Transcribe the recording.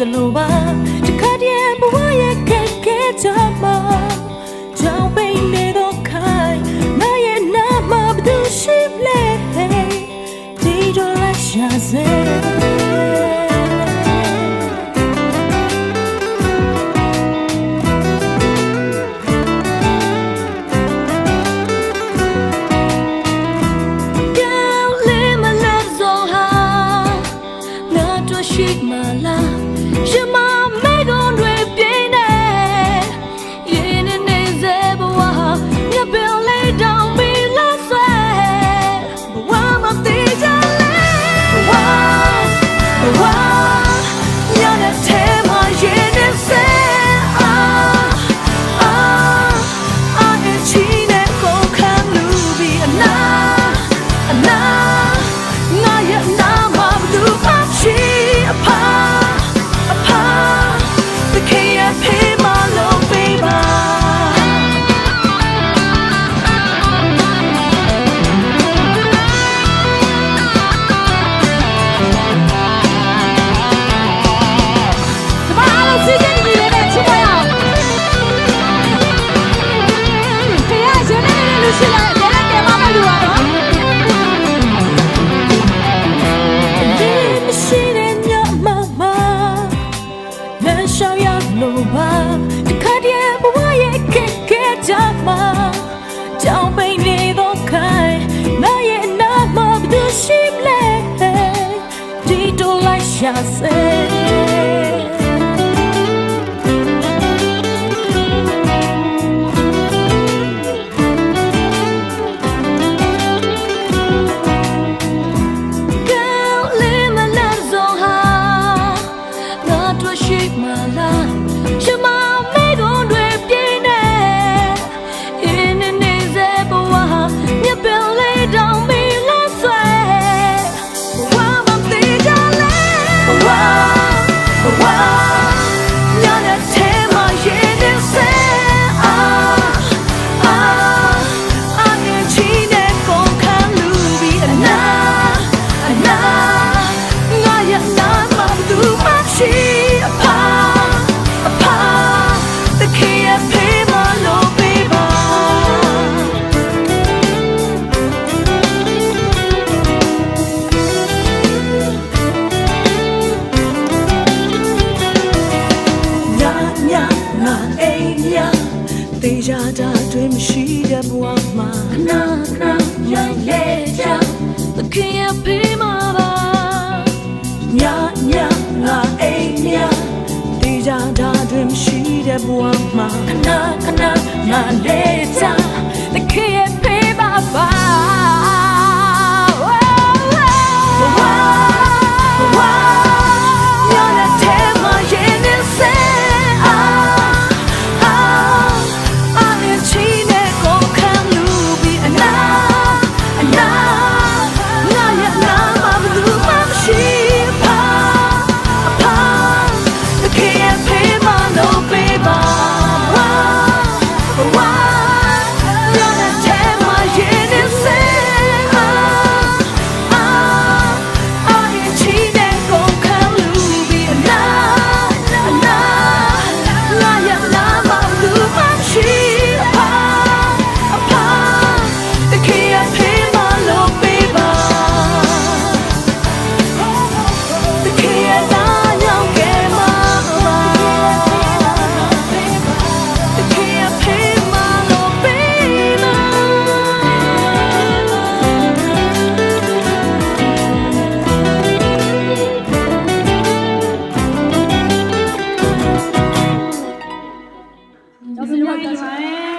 သလိုပါတခါတည်းဘဝရဲ့ခက်ခဲချမှာကြောင်ပိနေတော့ခိုင်းနာရဲ့နာမှာဘသူရှိလဲဒီတော့လာရှာစေရှိမှလား Je m'en ကြောင်ပိန်နေတော့ခိုင်မရဲ့နာမဘသူရှိမလဲဒီတို့လိုက်ရှာစေ wow, wow. တာတွေမရှိတဲ့ဘဝမှာခဏခဏရိုက်လဲကြသခင်ရဲ့ပေးမှာပါညညငါအိမ်ညတေးကြတာတွေမရှိတဲ့ဘဝမှာခဏခဏငါလဲကြ Terima kasih juga.